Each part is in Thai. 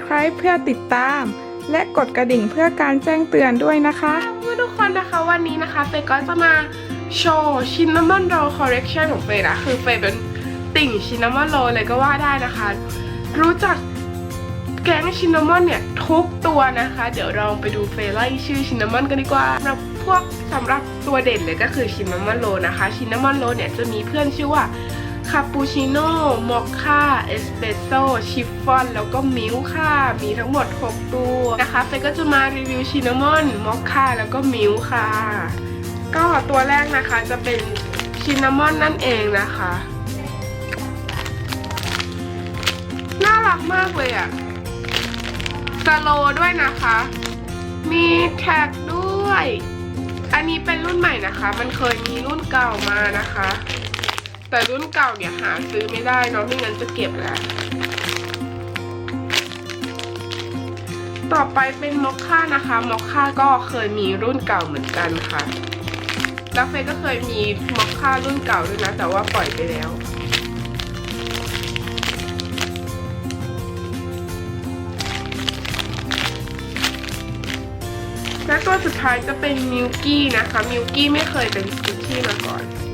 subscribe เพื่อติดตาม และกดกระดิ่งเพื่อการแจ้งเตือนด้วยนะคะเพื่อนทุกคนนะคะวันนี้นะคะเฟย์ก็จะมาโชว์ชินนามอนโรคอร์เรคชันของเฟย์นะคือเฟย์เป็นติ่งชินนามอนโรเลยก็ว่าได้นะคะ รู้จักแก๊งชินนามอนเนี่ยทุกตัวนะคะ เดี๋ยวเราไปดูเฟย์ไล่ชื่อชินนามอนกันดีกว่าสำหรับพวกสำหรับตัวเด่นเลยก็คือชินนามอนโรนะคะ ชินนามอนโรเนี่ยจะมีเพื่อนชื่อว่า คาปูชิโน่มอคค่า เอสเปรสโซ่ชิฟฟ่อน แล้วก็มิลค่ะ มีทั้งหมด 6 ตัวนะคะเฟย์ก็จะมารีวิวชินนามอนมอคค่าแล้วก็มิลค่ะ ก็ตัวแรกนะคะจะเป็นชินามอนนั่นเองนะคะ น่ารักมากเลยอะสโลด้วยนะคะ มีแท็กด้วย อันนี้เป็นรุ่นใหม่นะคะ มันเคยมีรุ่นเก่ามานะคะ แต่รุ่นเก่าเนี่ยหาซื้อไม่ได้เนาะไม่งั้นจะเก็บแล้ว ต่อไปเป็นมอคค่านะคะมอคค่าก็เคยมีรุ่นเก่าเหมือนกันค่ะ แล้วเฟยก็เคยมีมอคค่ารุ่นเก่าด้วยนะ แต่ว่าปล่อยไปแล้วและตัวสุดท้ายจะเป็นมิลกี้นะคะ มิลกี้ไม่เคยเป็นสกุชชี่มาก่อน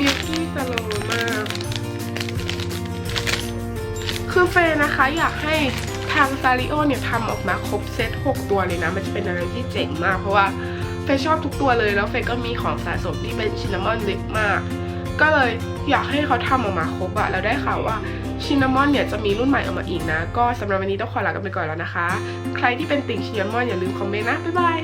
มิลกี้สโลมาก คือเฟย์นะคะอยากให้ทางซาริโอเนี่ยทำออกมาครบเซต 6 ตัวเลยนะ มันจะเป็นอะไรที่เจ๋งมาก เพราะว่าเฟย์ชอบทุกตัวเลยแล้วเฟย์ก็มีของสะสมที่เป็นชินนามอนเล็กมาก ก็เลยอยากให้เขาทำออกมาครบอะแล้วได้ข่าวว่าชินนามอนเนี่ยจะมีรุ่นใหม่ออกมาอีกนะ ก็สำหรับวันนี้ต้องขอลากันไปก่อนแล้วนะคะ ใครที่เป็นติ่งชินนามอนอย่าลืมคอมเมนต์นะ บ๊ายบาย